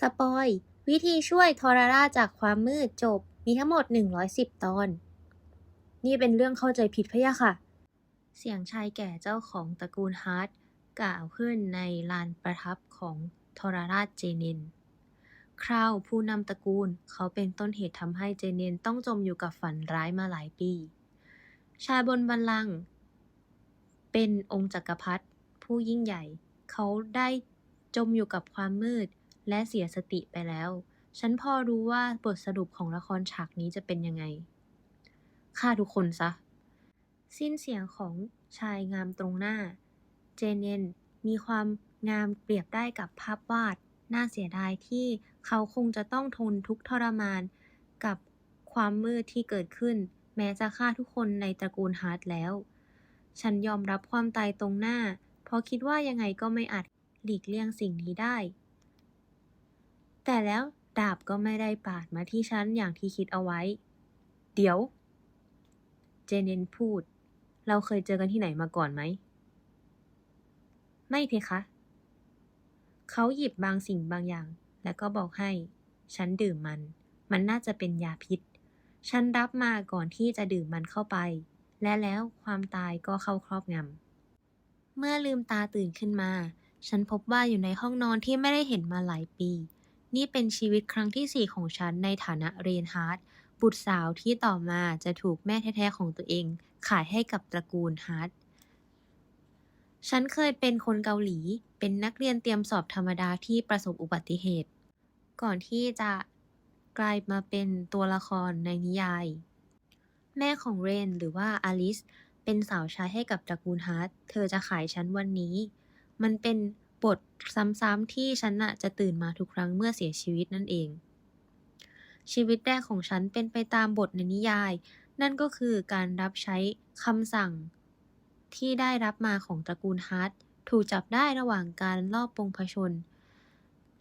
สปอย วิธีช่วยทอราราจากความมืดจบ มีทั้งหมด 110 ตอน นี่เป็นเรื่องเข้าใจผิดพะยะค่ะ เสียงชายแก่เจ้าของตระกูลฮาร์ดกล่าวขึ้นในลานประทับของทอรราชเจเนนคราวผู้นำตระกูลเขาเป็นต้นเหตุทำให้เจเนนต้องจมอยู่กับฝันร้ายมาหลายปี ชายบนบัลลังก์เป็นองค์จักรพรรดิผู้ยิ่งใหญ่ เขาได้จมอยู่กับความมืด และเสียสติไปแล้ว ฉันพอรู้ว่าบทสรุปของละครฉากนี้จะเป็นยังไงฆ่าทุกคนซะ สิ้นเสียงของชายงามตรงหน้า เจเนนมีความงามเปรียบได้กับภาพวาด น่าเสียดายที่เขาคงจะต้องทนทุกทรมานกับความมืดที่เกิดขึ้น แม้จะฆ่าทุกคนในตระกูลฮาร์ดแล้ว ฉันยอมรับความตายตรงหน้า เพราะคิดว่ายังไงก็ไม่อาจหลีกเลี่ยงสิ่งนี้ได้ แต่แล้วดาบก็ไม่ได้ปาดมาที่ฉันอย่างที่คิดเอาไว้ เดี๋ยว เจเนนพูด เราเคยเจอกันที่ไหนมาก่อนไหม ไม่เพคะ เขาหยิบบางสิ่งบางอย่าง แล้วก็บอกให้ ฉันดื่มมัน มันน่าจะเป็นยาพิษ ฉันรับมาก่อนที่จะดื่มมันเข้าไป และแล้วความตายก็เข้าครอบงำ เมื่อลืมตาตื่นขึ้นมา ฉันพบว่าอยู่ในห้องนอนที่ไม่ได้เห็นมาหลายปี นี่เป็นชีวิตครั้งที่สี่ของฉันในฐานะเรนฮาร์ดบุตรสาวที่ต่อมาจะถูกแม่แท้ๆของตัวเอง ขายให้กับตระกูลฮาร์ดฉันเคยเป็นคนเกาหลี เป็นนักเรียนเตรียมสอบธรรมดาที่ประสบอุบัติเหตุ ก่อนที่จะกลายมาเป็นตัวละครในนิยาย แม่ของเรนหรือว่าอลิสเป็นสาวใช้ให้กับตระกูลฮาร์ดเธอจะขายฉันวันนี้ มันเป็น บทซ้ำๆที่ฉันน่ะจะตื่นมาทุกครั้งเมื่อเสียชีวิตนั่นเอง ชีวิตแรกของฉันเป็นไปตามบทในนิยาย นั่นก็คือการรับใช้คำสั่ง ที่ได้รับมาของตระกูลฮาร์ดถูกจับได้ระหว่างการลอบปลงผชน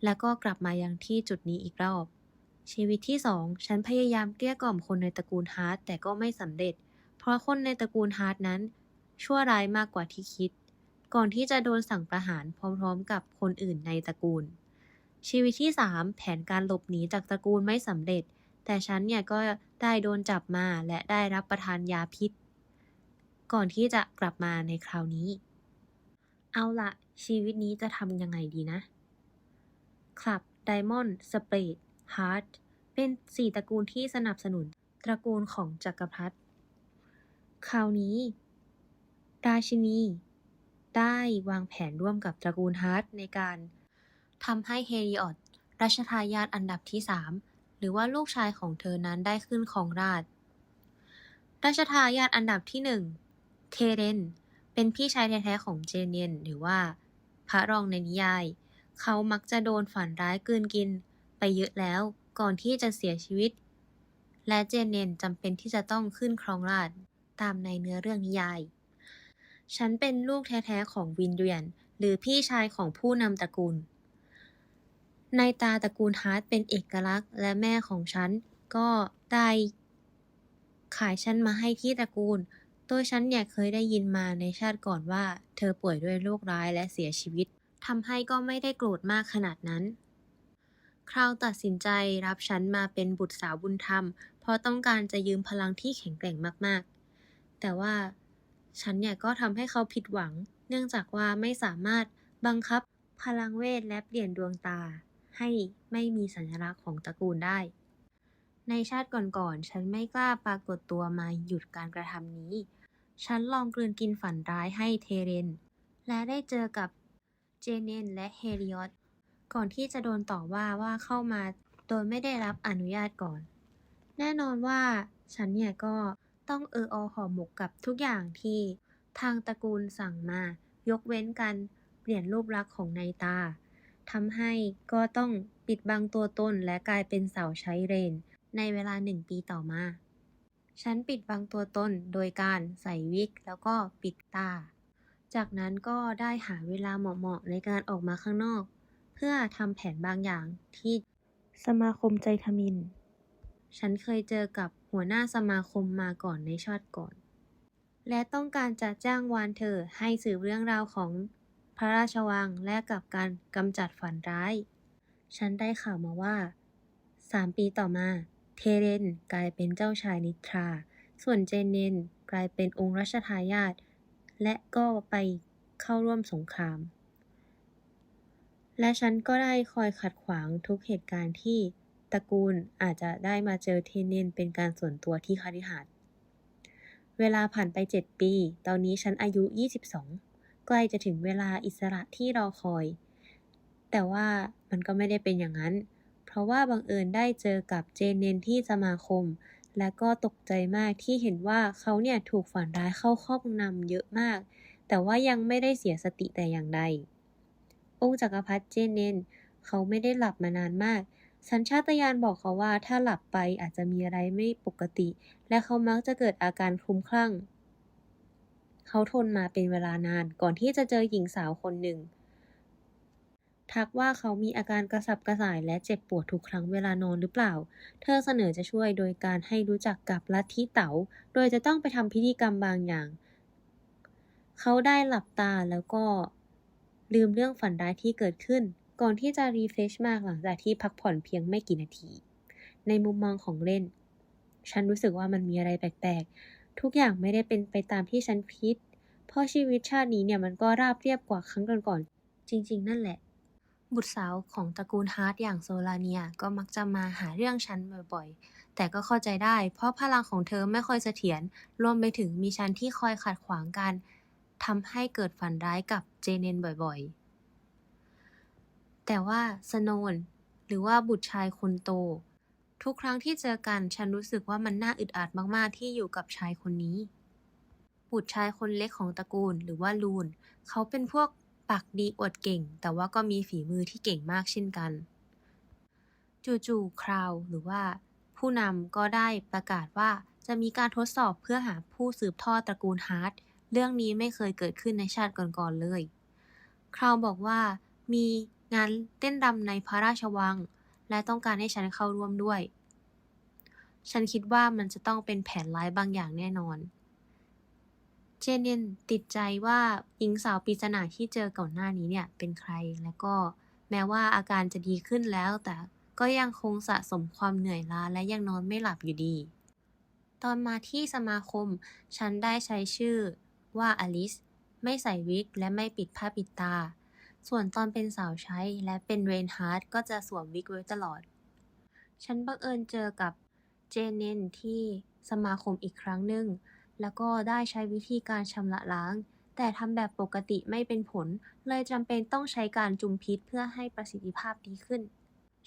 แล้วก็กลับมายังที่จุดนี้อีกรอบ ชีวิตที่สองฉันพยายามเกลี้ยกล่อมคนในตระกูลฮาร์ดแต่ก็ไม่สำเร็จ เพราะคนในตระกูลฮาร์ดนั้น ชั่วร้ายมากกว่าที่คิด ก่อนที่จะโดนสั่งประหารพร้อมๆ กับคนอื่นในตระกูล ชีวิตที่ 3 แผนการหลบหนีจากตระกูลไม่สำเร็จ แต่ฉันเนี่ยก็ได้โดนจับมาและได้รับประทานยาพิษ ก่อนที่จะกลับมาในคราวนี้ เอาละชีวิตนี้จะทำยังไงดีนะคลับไดมอนด์สเปรดฮาร์ดเป็นสี่ตระกูลที่สนับสนุนตระกูลของจักรพรรดิคราวนี้ ราชินี ได้วางแผนร่วมกับตระกูลฮาร์ดในการทำให้เฮริออตรัชทายาทอันดับที่3หรือว่าลูกชายของเธอนั้นได้ขึ้นของราชรัชทายาทอันดับที่1เทเรน เป็นพี่ชายแท้ๆของเจเนียนหรือว่า พระรองในนิยาย เขามักจะโดนฝันร้ายกืนกิน ไปเยอะแล้วก่อนที่จะเสียชีวิต และเจเนียนจำเป็นที่จะต้องขึ้นครองราชตามในเนื้อเรื่องนิยาย ฉันเป็นลูกแท้ๆของวินเดียน หรือพี่ชายของผู้นำตระกูล ในตาตระกูลฮาร์ดเป็นเอกลักษณ์ และแม่ของฉันก็ได้ขายฉันมาให้ที่ตระกูลโดยฉันเนี่ยเคยได้ยินมาในชาติก่อนว่า เธอป่วยด้วยโรคร้ายและเสียชีวิต ทำให้ก็ไม่ได้โกรธมากขนาดนั้น คราวตัดสินใจรับฉันมาเป็นบุตรสาวบุญธรรม เพราะต้องการจะยืมพลังที่แข็งแกร่งมากๆ แต่ว่า ฉันเนี่ยก็ทำให้เขาผิดหวัง เนื่องจากว่าไม่สามารถบังคับพลังเวทและเปลี่ยนดวงตา ให้ไม่มีสัญลักษณ์ของตระกูลได้ ในชาติก่อนๆ ฉันไม่กล้าปรากฏตัวมาหยุดการกระทำนี้ ฉันลองกลืนกินฝันร้ายให้เทเรน และได้เจอกับเจเนนและเฮริออตก่อนที่จะโดนต่อว่าว่าเข้ามาโดยไม่ได้รับอนุญาตก่อน แน่นอนว่าฉันเนี่ยก็ ต้องเอออห่อหมกกับทุกอย่างที่ทางตระกูลสั่งมา ยกเว้นการเปลี่ยนรูปลักษณ์ของนายตาทำให้ก็ต้องปิดบังตัวตนและกลายเป็นสาวใช้เรน ในเวลาหนึ่งปีต่อมา ฉันปิดบังตัวตนโดยการใส่วิกแล้วก็ปิดตา จากนั้นก็ได้หาเวลาเหมาะๆในการออกมาข้างนอก เพื่อทำแผนบางอย่างที่สมาคมใจทมิน ฉันเคยเจอกับ หัวหน้าสมาคมมาก่อนในชาติก่อน และต้องการจะจ้างวานเธอให้สืบเรื่องราวของพระราชวังและกับการกำจัดฝันร้าย ฉันได้ข่าวมาว่าสามปีต่อมา เทเรนกลายเป็นเจ้าชายนิทรา ส่วนเจเนนกลายเป็นองค์รัชทายาทและก็ไปเข้าร่วมสงคราม และฉันก็ได้คอยขัดขวางทุกเหตุการณ์ที่ ตระกูลอาจจะได้มาเจอเทเนนเป็นการส่วนตัวที่คาริหาดเวลาผ่านไป 7 ปี ตอนนี้ฉันอายุ 22 ใกล้จะถึงเวลาอิสระที่รอคอย แต่ว่ามันก็ไม่ได้เป็นอย่างนั้น เพราะว่าบังเอิญได้เจอกับเจนเนนที่สมาคม และก็ตกใจมากที่เห็นว่าเขาเนี่ยถูกฝันร้ายเข้าครอบงำเยอะมาก แต่ว่ายังไม่ได้เสียสติแต่อย่างใด องค์จักรพรรดิเจนเนนเขาไม่ได้หลับมานานมาก สัญชาตญาณบอกเขาว่าถ้าหลับไปอาจจะมีอะไรไม่ปกติ และเขามักจะเกิดอาการคลุ้มคลั่ง เขาทนมาเป็นเวลานานก่อนที่จะเจอหญิงสาวคนหนึ่ง ทักว่าเขามีอาการกระสับกระส่ายและเจ็บปวดทุกครั้งเวลานอนหรือเปล่า เธอเสนอจะช่วยโดยการให้รู้จักกับลัทธิเต๋า โดยจะต้องไปทำพิธีกรรมบางอย่าง เขาได้หลับตาแล้วก็ลืมเรื่องฝันร้ายที่เกิดขึ้น ก่อนที่จะรีเฟชมากหลังจากที่พักผ่อนเพียงไม่กี่นาที ในมุมมองของเล่น ฉันรู้สึกว่ามันมีอะไรแปลกๆ ทุกอย่างไม่ได้เป็นไปตามที่ฉันคิด เพราะชีวิตชาตินี้เนี่ยมันก็ราบเรียบกว่าครั้งก่อนๆ จริง ๆ นั่นแหละ บุตรสาวของตระกูลฮาร์ดอย่างโซลาเนียก็มักจะมาหาเรื่องฉันบ่อยๆ แต่ก็เข้าใจได้ เพราะพลังของเธอไม่ค่อยเสถียร รวมไปถึงมีฉันที่คอยขัดขวางการทำให้เกิดฝันร้ายกับเจเนนบ่อยๆ แต่ว่าสโนน หรือว่าบุตรชายคนโต ทุกครั้งที่เจอกันฉันรู้สึกว่ามันน่าอึดอัดมากๆ ที่อยู่กับชายคนนี้ บุตรชายคนเล็กของตระกูลหรือว่าลูน เขาเป็นพวกปากดีอดเก่ง แต่ว่าก็มีฝีมือที่เก่งมากเช่นกัน จู่ๆคราวหรือว่า ผู้นำก็ได้ประกาศว่าจะมีการทดสอบเพื่อหาผู้สืบทอดตระกูลฮาร์ดเรื่องนี้ไม่เคยเกิดขึ้นในชาติก่อนๆเลย คราวบอกว่ามี งานเต้นรำในพระราชวัง และต้องการให้ฉันเข้าร่วมด้วย ฉันคิดว่ามันจะต้องเป็นแผนร้ายบางอย่างแน่นอน เจเนนติดใจว่าหญิงสาวปริศนาที่เจอก่อนหน้านี้เนี่ยเป็นใคร และก็แม้ว่าอาการจะดีขึ้นแล้ว แต่ก็ยังคงสะสมความเหนื่อยล้าและยังนอนไม่หลับอยู่ดี ตอนมาที่สมาคม ฉันได้ใช้ชื่อว่าอลิส ไม่ใส่วิกและไม่ปิดผ้าปิดตา ส่วนตอนเป็นสาวใช้และเป็นเรนฮาร์ดก็จะสวมวิกไว้ตลอด ฉันบังเอิญเจอกับเจเนนที่สมาคมอีกครั้งหนึ่ง แล้วก็ได้ใช้วิธีการชำระล้าง แต่ทำแบบปกติไม่เป็นผล เลยจำเป็นต้องใช้การจุมพิษเพื่อให้ประสิทธิภาพดีขึ้น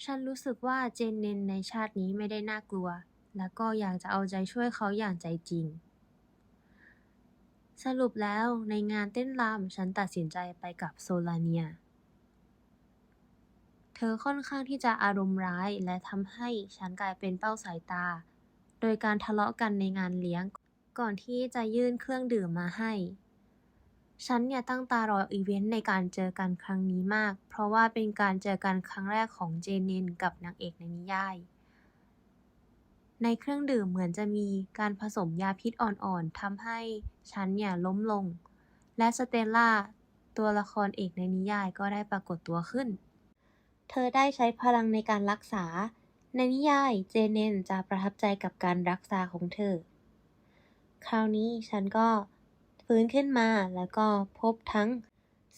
ฉันรู้สึกว่าเจนเนนในชาตินี้ไม่ได้น่ากลัว และก็อยากจะเอาใจช่วยเขาอย่างใจจริง สรุปแล้วในงานเต้นรำฉันตัดสินใจไปกับโซลาเนีย เธอค่อนข้างที่จะอารมณ์ร้ายและทำให้ฉันกลายเป็นเป้าสายตา โดยการทะเลาะกันในงานเลี้ยง ก่อนที่จะยื่นเครื่องดื่มมาให้ ฉันเนี่ยตั้งตารออีเวนต์ในการเจอกันครั้งนี้มาก เพราะว่าเป็นการเจอกันครั้งแรกของเจเนนกับนางเอกในนิยาย ในเครื่องดื่มเหมือนจะมีการผสมยาพิษอ่อนๆทำให้ฉันเนี่ยล้มลง และสเตลล่า ตัวละครเอกในนิยายก็ได้ปรากฏตัวขึ้น เธอได้ใช้พลังในการรักษา ในนิยายเจเนนจะประทับใจกับการรักษาของเธอ คราวนี้ฉันก็ฟื้นขึ้นมาแล้วก็พบทั้ง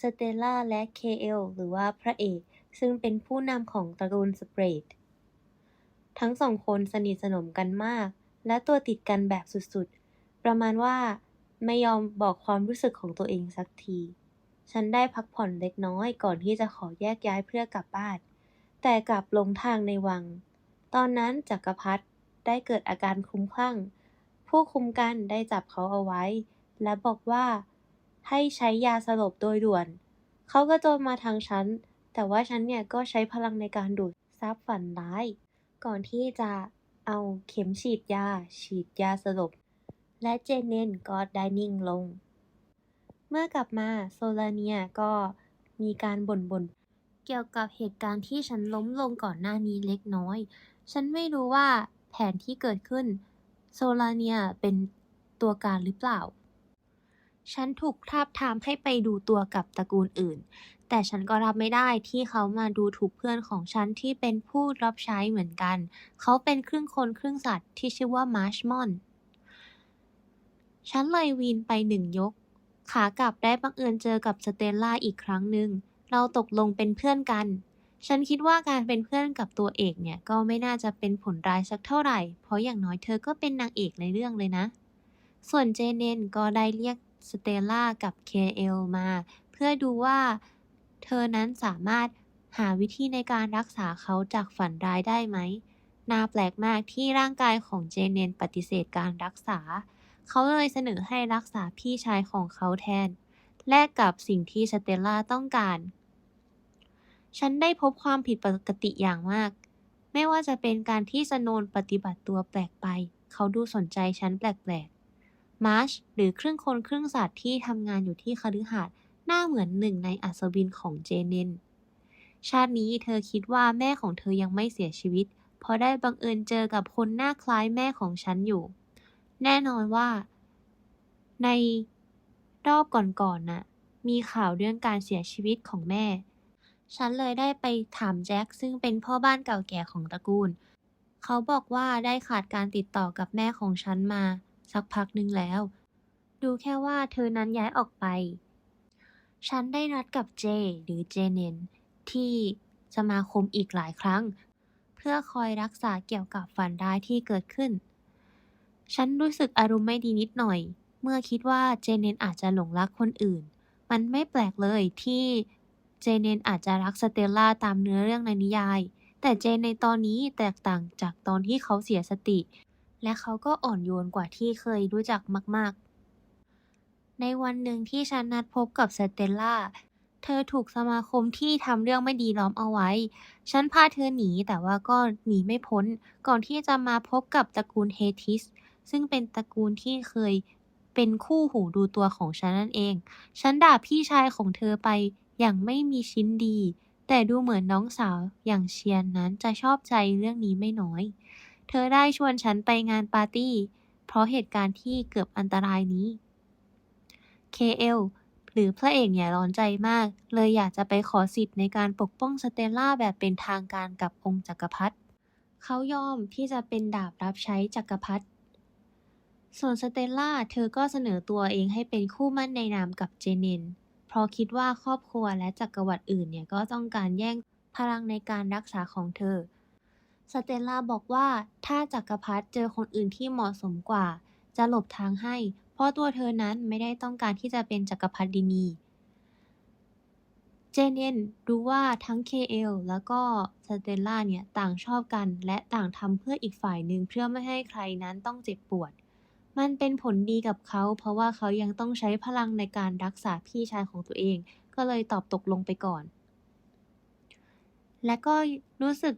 สเตลล่าและเคเอลหรือว่าพระเอก ซึ่งเป็นผู้นำของตระกูลสเปรด ทั้งสองคนสนิทสนมกันมาก และตัวติดกันแบบสุดๆ ประมาณว่า ไม่ยอมบอกความรู้สึกของตัวเองสักที ฉันได้พักผ่อนเล็กน้อยก่อนที่จะขอแยกย้ายเพื่อกลับบ้าน แต่กลับหลงทางในวัง ตอนนั้นจักรพรรดิได้เกิดอาการคลุ้มคลั่ง ผู้คุมกันได้จับเขาเอาไว้ และบอกว่า ให้ใช้ยาสลบโดยด่วน เขาก็โจมมาทางฉัน แต่ว่าฉันเนี่ยก็ใช้พลังในการดูดซับฝันร้าย ก่อนที่จะเอาเข็มฉีดยา ฉีดยาสลบ และเจเนนก็ได้นิ่งลง เมื่อกลับมาโซลาเนียก็มีการบ่นๆเกี่ยวกับเหตุการณ์ที่ฉันล้มลงก่อนหน้านี้เล็กน้อย ฉันไม่รู้ว่าแผนที่เกิดขึ้น โซลาเนียเป็นตัวการหรือเปล่า ฉันถูกทาบทามให้ไปดูตัวกับตระกูลอื่น แต่ฉันก็รับไม่ได้ที่เขามาดูถูกเพื่อนของฉันที่เป็นผู้รับใช้เหมือนกัน เขาเป็นครึ่งคนครึ่งสัตว์ที่ชื่อว่ามาร์ชมอน ฉันเลยวีนไปหนึ่งยก ขากลับได้บังเอิญเจอกับสเตลล่าอีกครั้งหนึ่ง เราตกลงเป็นเพื่อนกัน ฉันคิดว่าการเป็นเพื่อนกับตัวเอกเนี่ยก็ไม่น่าจะเป็นผลร้ายสักเท่าไหร่ เพราะอย่างน้อยเธอก็เป็นนางเอกในเรื่องเลยนะ ส่วนเจเนนก็ได้เรียก สเตลล่ากับ KL มา เพื่อดูว่าเธอนั้นสามารถหาวิธีในการรักษาเขาจากฝันร้ายได้ไหม น่าแปลกมากที่ร่างกายของเจเนนปฏิเสธการรักษา เขาเลยเสนอให้รักษาพี่ชายของเขาแทน แลกกับสิ่งที่สเตลล่าต้องการ ฉันได้พบความผิดปกติอย่างมาก ไม่ว่าจะเป็นการที่สโนนปฏิบัติตัวแปลกไป เขาดูสนใจฉันแปลกๆ มาร์ชหรือครึ่งคนครึ่งสัตว์ที่ทำงานอยู่ที่คฤหาสน์หน้าเหมือนหนึ่งในอัศวินของเจเนน ชาตินี้เธอคิดว่าแม่ของเธอยังไม่เสียชีวิต เพราะได้บังเอิญเจอกับคนหน้าคล้ายแม่ของฉันอยู่ แน่นอนว่า ในรอบก่อนๆน่ะ มีข่าวเรื่องการเสียชีวิตของแม่ ฉันเลยได้ไปถามแจ็คซึ่งเป็นพ่อบ้านเก่าแก่ของตระกูล เขาบอกว่าได้ขาดการติดต่อกับแม่ของฉันมา สักพักหนึ่งแล้ว ดูแค่ว่าเธอนั้นย้ายออกไป ฉันได้นัดกับเจหรือเจเนนที่สมาคมอีกหลายครั้ง เพื่อคอยรักษาเกี่ยวกับฝันร้ายที่เกิดขึ้น ฉันรู้สึกอารมณ์ไม่ดีนิดหน่อย เมื่อคิดว่าเจเนนอาจจะหลงรักคนอื่น มันไม่แปลกเลยที่เจเนนอาจจะรักสเตลล่าตามเนื้อเรื่องในนิยาย แต่เจนในตอนนี้แตกต่างจากตอนที่เขาเสียสติ และเขาก็อ่อนโยนกว่าที่เคยรู้จักมาก ๆ ในวันหนึ่งที่ฉันนัดพบกับสเตลล่า เธอถูกสมาคมที่ทำเรื่องไม่ดีล้อมเอาไว้ ฉันพาเธอหนีแต่ว่าก็หนีไม่พ้น ก่อนที่จะมาพบกับตระกูลเฮทิส ซึ่งเป็นตระกูลที่เคยเป็นคู่หูดูตัวของฉันนั่นเอง ฉันด่าพี่ชายของเธอไปอย่างไม่มีชิ้นดี แต่ดูเหมือนน้องสาวอย่างเชียนนั้นจะชอบใจเรื่องนี้ไม่น้อย เธอได้ชวนฉันไปงานปาร์ตี้ เพราะเหตุการณ์ที่เกือบอันตรายนี้ KL หรือพระเอกเนี่ยร้อนใจมาก เลยอยากจะไปขอสิทธิ์ในการปกป้องสเตลล่าแบบเป็นทางการกับองค์จักรพรรดิเขายอมที่จะเป็นดาบรับใช้จักรพรรดิส่วนสเตลล่าเธอก็เสนอตัวเองให้เป็นคู่มั่นในนามกับเจเนนเพราะคิดว่าครอบครัวและจักรวรรดิอื่นเนี่ยก็ต้องการแย่งพลังในการรักษาของเธอ สเตลลาบอกว่าถ้าจักรพรรดิเจอคนอื่นที่เหมาะสมกว่า จะหลบทางให้ เพราะตัวเธอนั้นไม่ได้ต้องการที่จะเป็นจักรพรรดินี เจเนนรู้ว่าทั้ง KL แล้วก็สเตลลาเนี่ยต่างชอบกัน และต่างทำเพื่ออีกฝ่ายหนึ่งเพื่อไม่ให้ใครนั้นต้องเจ็บปวด มันเป็นผลดีกับเขา เพราะว่าเขายังต้องใช้พลังในการรักษาพี่ชายของตัวเอง ก็เลยตอบตกลงไปก่อน และก็รู้สึก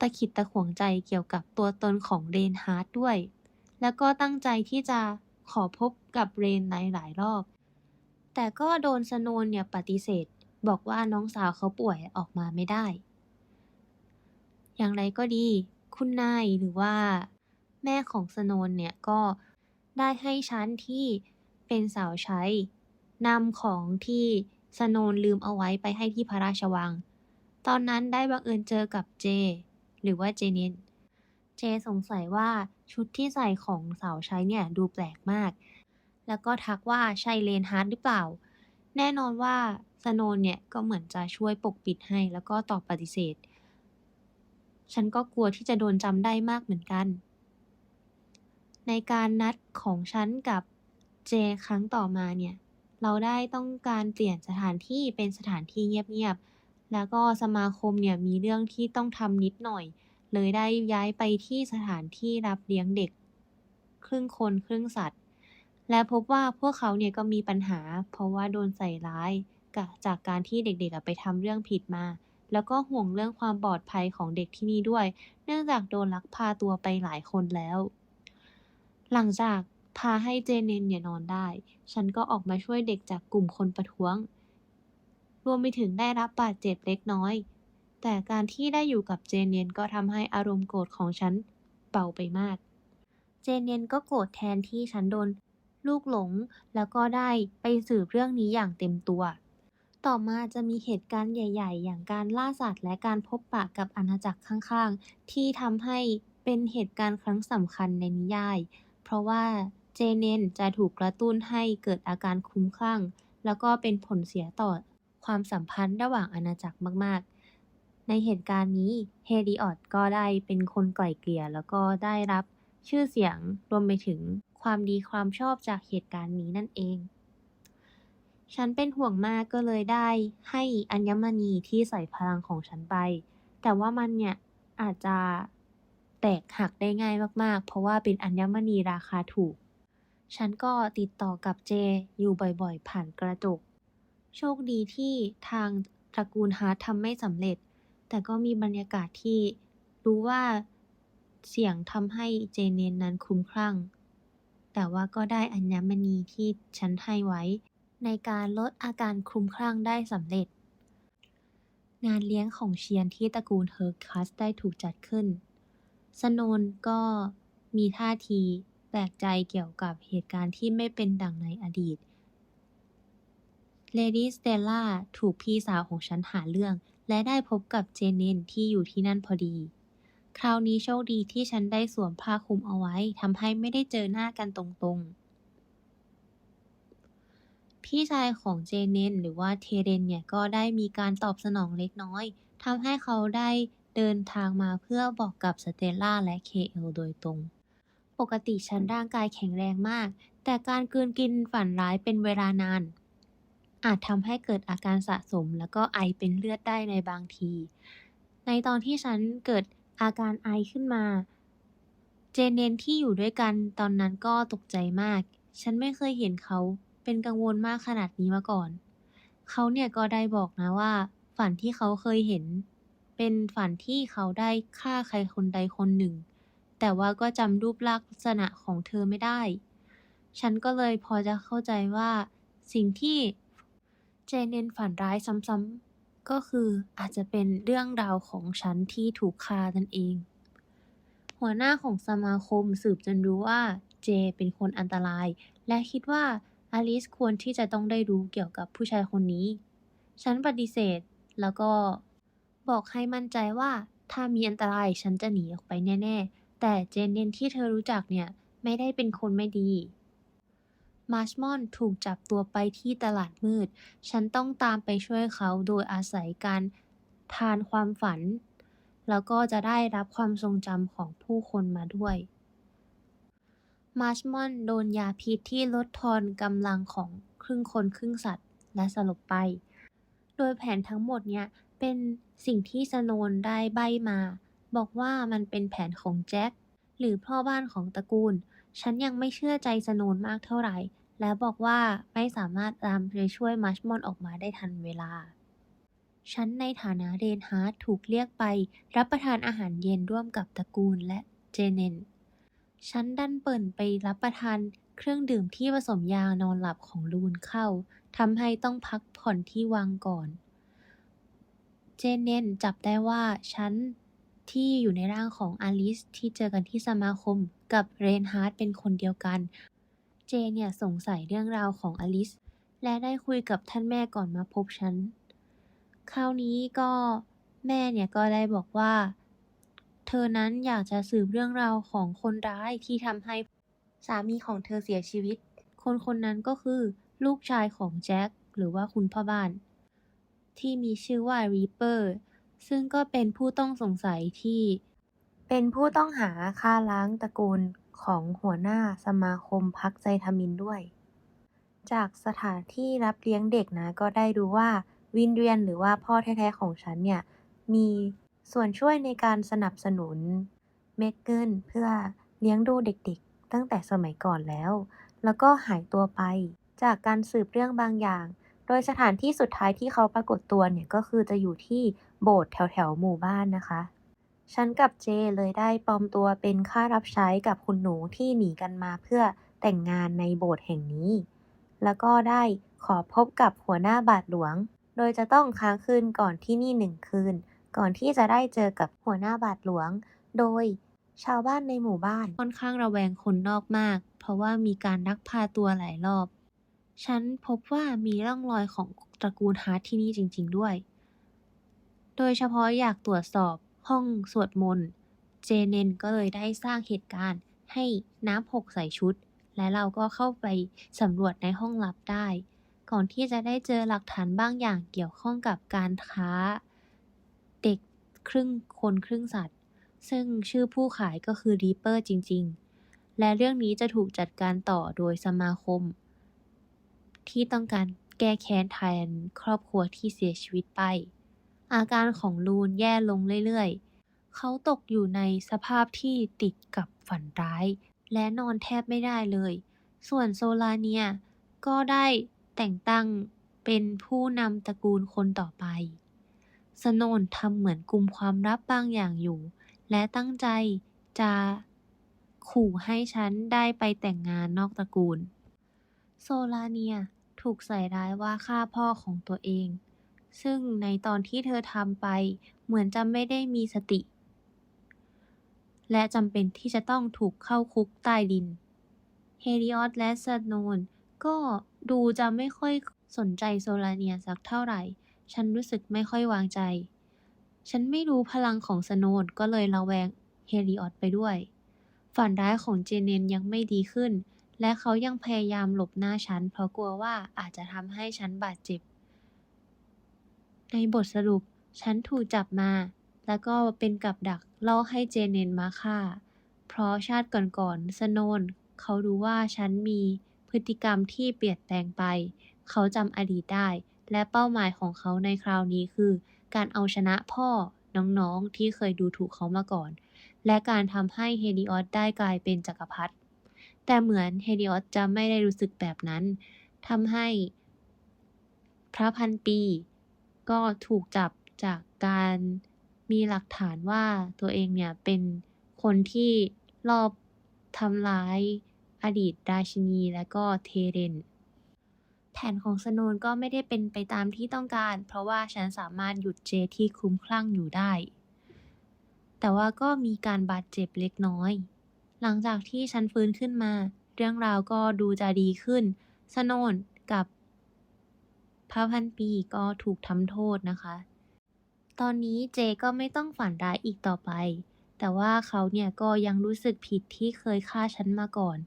ตะขิดตะขวงใจเกี่ยวกับตัวตนของเรนฮาร์ดด้วย แล้วก็ตั้งใจที่จะขอพบกับเรนในหลายรอบ แต่ก็โดนสโนนเนี่ยปฏิเสธ บอกว่าน้องสาวเขาป่วยออกมาไม่ได้ อย่างไรก็ดี คุณนายหรือว่า แม่ของสโนนเนี่ยก็ได้ให้ฉันที่เป็นสาวใช้นำของที่สโนนลืมเอาไว้ไปให้ที่พระราชวัง ตอนนั้นได้บังเอิญเจอกับเจ หรือว่าเจเนนเจสงสัยว่าชุดที่ใส่ของสาวใช้เนี่ยดูแปลกมาก แล้วก็ทักว่าใช่เลนฮาร์ดหรือเปล่า แน่นอนว่าสโนนเนี่ยก็เหมือนจะช่วยปกปิดให้แล้วก็ตอบปฏิเสธ ฉันก็กลัวที่จะโดนจำได้มากเหมือนกัน ในการนัดของฉันกับเจครั้งต่อมาเนี่ย เราได้ต้องการเปลี่ยนสถานที่เป็นสถานที่เงียบๆ แล้วก็สมาคมเนี่ยมีเรื่องที่ต้องทำนิดหน่อย เลยได้ย้ายไปที่สถานที่รับเลี้ยงเด็ก ครึ่งคนครึ่งสัตว์ และพบว่าพวกเขาเนี่ยก็มีปัญหา เพราะว่าโดนใส่ร้ายกจากการที่เด็กๆไปทำเรื่องผิดมา แล้วก็ห่วงเรื่องความปลอดภัยของเด็กที่นี่ด้วย เนื่องจากโดนลักพาตัวไปหลายคนแล้ว หลังจากพาให้เจเนนเนี่ยนอนได้ ฉันก็ออกมาช่วยเด็กจากกลุ่มคนประท้วง รวมไปถึงได้รับบาดเจ็บเล็กน้อย แต่การที่ได้อยู่กับเจเนียนก็ทำให้อารมณ์โกรธของฉันเบาไปมาก เจเนียนก็โกรธแทนที่ฉันโดนลูกหลงแล้วก็ได้ไปสืบเรื่องนี้อย่างเต็มตัว ต่อมาจะมีเหตุการณ์ใหญ่ ๆ อย่างการล่าสัตว์และการพบปะกับอาณาจักรข้างๆ ที่ทำให้เป็นเหตุการณ์ครั้งสำคัญในนิยาย เพราะว่าเจเนนจะถูกกระตุ้นให้เกิดอาการคุ้มคลั่ง แล้วก็เป็นผลเสียต่อ ความสัมพันธ์ระหว่างอาณาจักรมาก ๆ ในเหตุการณ์นี้เฮดิออตก็ได้เป็นคนไกล่เกลี่ยแล้วก็ได้รับชื่อเสียงรวมไปถึงความดีความชอบจากเหตุการณ์นี้นั่นเอง ฉันเป็นห่วงมากก็เลยได้ให้อัญมณีที่ใส่พลังของฉันไป แต่ว่ามันเนี่ยอาจจะแตกหักได้ง่ายมากๆ เพราะว่าเป็นอัญมณีราคาถูก ฉันก็ติดต่อกับเจอยู่บ่อยๆ ผ่านกระจก โชคดีที่ทางตระกูลฮาร์ททำไม่สำเร็จ แต่ก็มีบรรยากาศที่รู้ว่าเสียงทำให้เจเนนนั้นคลุ้มคลั่ง แต่ว่าก็ได้อัญมณีที่ฉันให้ไว้ ในการลดอาการคลุ้มคลั่งได้สำเร็จ งานเลี้ยงของเชียนที่ตระกูลเฮิร์คัสได้ถูกจัดขึ้น สโนนก็มีท่าทีแปลกใจเกี่ยวกับเหตุการณ์ที่ไม่เป็นดังในอดีต เลดี้สเตลล่าถูกพี่สาวของฉันหาเรื่อง และได้พบกับเจเนนที่อยู่ที่นั่นพอดี คราวนี้โชคดีที่ฉันได้สวมผ้าคลุมเอาไว้ทำให้ไม่ได้เจอหน้ากันตรงๆ พี่ชายของเจเนนหรือว่าเทเรนเนี่ยก็ได้มีการตอบสนองเล็กน้อยทำให้เขาได้เดินทางมาเพื่อบอกกับสเตลล่าและเคเอลโดยตรง ปกติฉันร่างกายแข็งแรงมาก แต่การกืนกินฝันร้ายเป็นเวลานาน อาจทำให้เกิดอาการสะสม แล้วก็ไอเป็นเลือดได้ในบางที ในตอนที่ฉันเกิดอาการไอขึ้นมา เจเนนที่อยู่ด้วยกันตอนนั้นก็ตกใจมาก ฉันไม่เคยเห็นเขาเป็นกังวลมากขนาดนี้มาก่อน เขาเนี่ยก็ได้บอกนะว่า ฝันที่เขาเคยเห็น เป็นฝันที่เขาได้ฆ่าใครคนใดคนหนึ่ง แต่ว่าก็จำรูปลักษณะของเธอไม่ได้ ฉันก็เลยพอจะเข้าใจว่าสิ่งที่ เจเนนฝันร้ายซ้ำๆ ก็คืออาจจะเป็นเรื่องราวของฉันที่ถูกฆ่านั่นเอง หัวหน้าของสมาคมสืบจนรู้ว่าเจเป็นคนอันตราย และคิดว่าอลิสควรที่จะต้องได้รู้เกี่ยวกับผู้ชายคนนี้ ฉันปฏิเสธแล้วก็บอกให้มั่นใจว่าถ้ามีอันตรายฉันจะหนีออกไปแน่ ๆ แต่เจนเนนที่เธอรู้จักเนี่ย ไม่ได้เป็นคนไม่ดี มาร์ชมอนถูกจับตัวไปที่ตลาดมืด ฉันต้องตามไปช่วยเขาโดยอาศัยการทานความฝัน แล้วก็จะได้รับความทรงจำของผู้คนมาด้วย มาร์ชมอนโดนยาพิษที่ลดทอนกำลังของครึ่งคนครึ่งสัตว์และสลบไป โดยแผนทั้งหมดเนี่ยเป็นสิ่งที่สโนนได้ใบมา บอกว่ามันเป็นแผนของแจ็คหรือพ่อบ้านของตระกูล ฉันยังไม่เชื่อใจสโนนมากเท่าไหร่ และบอกว่าไม่สามารถตามไปช่วยมัชมอนออกมาได้ทันเวลา ฉันในฐานะเรนฮาร์ดถูกเรียกไป รับประทานอาหารเย็นร่วมกับตระกูลและเจเนน ฉันดันเปิ่นไปรับประทานเครื่องดื่มที่ผสมยานอนหลับของลูนเข้าทำให้ต้องพักผ่อนที่วังก่อน เจเนนจับได้ว่าฉันที่อยู่ในร่างของอลิสที่เจอกันที่สมาคมกับเรนฮาร์ดเป็นคนเดียวกัน เจเนี่ยสงสัยเรื่องราวของอลิส และได้คุยกับท่านแม่ก่อนมาพบฉัน คราวนี้ก็แม่เนี่ยก็ได้บอกว่า เธอนั้นอยากจะสืบเรื่องราวของคนร้ายที่ทำให้สามีของเธอเสียชีวิต คนคนนั้นก็คือลูกชายของแจ็คหรือว่าคุณพ่อบ้าน ที่มีชื่อว่ารีเปอร์ซึ่งก็เป็นผู้ต้องสงสัยที่ เป็นผู้ต้องหาฆ่าล้างตระกูล ของหัวหน้าสมาคมพักไซทามินด้วย จากสถานที่รับเลี้ยงเด็กนะ ก็ได้รู้ว่าวินเรียนหรือว่าพ่อแท้ๆของฉันเนี่ย มีส่วนช่วยในการสนับสนุนเมกเกิลเพื่อเลี้ยงดูเด็กๆ ตั้งแต่สมัยก่อนแล้ว แล้วก็หายตัวไป จากการสืบเรื่องบางอย่าง โดยสถานที่สุดท้ายที่เขาปรากฏตัวเนี่ย ก็คือจะอยู่ที่โบสถ์แถวๆหมู่บ้านนะคะ ฉันกับเจเลยได้ปลอมตัวเป็นค่ารับใช้กับคุณหนูที่หนีกันมาเพื่อแต่งงานในโบสถ์แห่งนี้ แล้วก็ได้ขอพบกับหัวหน้าบาทหลวง โดยจะต้องค้างคืนก่อนที่นี่หนึ่งคืน ก่อนที่จะได้เจอกับหัวหน้าบาทหลวง โดยชาวบ้านในหมู่บ้านค่อนข้างระแวงคนนอกมาก เพราะว่ามีการลักพาตัวหลายรอบ ฉันพบว่ามีร่องรอยของตระกูลฮาร์ทที่นี่จริง ๆ ด้วย โดยเฉพาะอยากตรวจสอบ ห้องสวดมนต์ เจเนนก็เลยได้สร้างเหตุการณ์ให้น้ำหกใส่ชุด และเราก็เข้าไปสำรวจในห้องลับได้ ก่อนที่จะได้เจอหลักฐานบางอย่างเกี่ยวข้องกับการค้า เด็กครึ่งคนครึ่งสัตว์ ซึ่งชื่อผู้ขายก็คือรีเปอร์จริง ๆ และเรื่องนี้จะถูกจัดการต่อโดยสมาคม ที่ต้องการแก้แค้นแทนครอบครัวที่เสียชีวิตไป อาการของลูนแย่ลงเรื่อยๆ เขาตกอยู่ในสภาพที่ติดกับฝันร้าย และนอนแทบไม่ได้เลย ส่วนโซลาเนียก็ได้แต่งตั้งเป็นผู้นำตระกูลคนต่อไป สโนนทำเหมือนกลุ่มความลับบางอย่างอยู่ และตั้งใจจะขู่ให้ฉันได้ไปแต่งงานนอกตระกูล โซลาเนียถูกใส่ร้ายว่าฆ่าพ่อของตัวเอง ซึ่งในตอนที่เธอทำไป เหมือนจะไม่ได้มีสติ และจำเป็นที่จะต้องถูกเข้าคุกใต้ดิน เฮริออสและสโนนก็ดูจะไม่ค่อยสนใจโซลาเนียสักเท่าไหร่ ฉันรู้สึกไม่ค่อยวางใจ ฉันไม่รู้พลังของสโนนก็เลยระแวงเฮริออสไปด้วย ฝันร้ายของเจเนนยังไม่ดีขึ้น และเขายังพยายามหลบหน้าฉัน เพราะกลัวว่าอาจจะทำให้ฉันบาดเจ็บ ในบทสรุป ฉันถูกจับมา แล้วก็เป็นกับดักล่อให้เจเนนมาฆ่า เพราะชาติก่อนๆ สโนน เขารู้ว่าฉันมีพฤติกรรมที่เปลี่ยนแปลงไป เขาจำอดีตได้ และเป้าหมายของเขาในคราวนี้คือ การเอาชนะพ่อ น้องๆ ที่เคยดูถูกเขามาก่อน และการทำให้เฮลิออสได้กลายเป็นจักรพรรดิ แต่เหมือนเฮลิออสจะไม่ได้รู้สึกแบบนั้น ทำให้พระพันปี ก็ถูกจับจากการมีหลักฐานว่าตัวเองเนี่ยเป็นคนที่ลอบทำร้ายอดีตราชินีและก็เทเรน แผนของสโนนก็ไม่ได้เป็นไปตามที่ต้องการ เพราะว่าฉันสามารถหยุดเจที่คุ้มคลั่งอยู่ได้ แต่ว่าก็มีการบาดเจ็บเล็กน้อย หลังจากที่ฉันฟื้นขึ้นมา เรื่องราวก็ดูจะดีขึ้น สโนนกับ พระพันปีก็ถูกทำโทษนะคะ ตอนนี้เจก็ไม่ต้องฝันร้ายอีกต่อไป แต่ว่าเขาเนี่ยก็ยังรู้สึกผิดที่เคยฆ่าฉันมาก่อน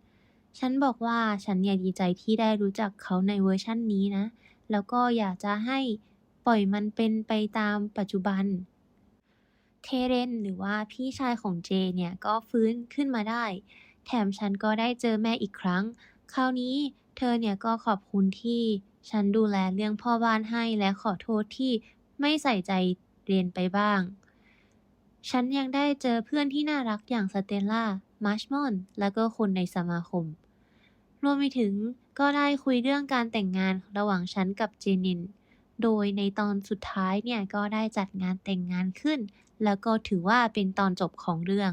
ฉันบอกว่าฉันเนี่ยดีใจที่ได้รู้จักเขาในเวอร์ชั่นนี้นะ แล้วก็อยากจะให้ปล่อยมันเป็นไปตามปัจจุบัน เทเรนหรือว่าพี่ชายของเจเนี่ยก็ฟื้นขึ้นมาได้ แถมฉันก็ได้เจอแม่อีกครั้ง คราวนี้เธอเนี่ยก็ขอบคุณที่ ฉันดูแลเรื่องพ่อบ้านให้และขอโทษที่ไม่ใส่ใจเรียนไปบ้าง ฉันยังได้เจอเพื่อนที่น่ารักอย่างสเตลล่า มาร์ชมอน และก็คนในสมาคม รวมไปถึงก็ได้คุยเรื่องการแต่งงานระหว่างฉันกับเจนิน โดยในตอนสุดท้ายเนี่ยก็ได้จัดงานแต่งงานขึ้น แล้วก็ถือว่าเป็นตอนจบของเรื่อง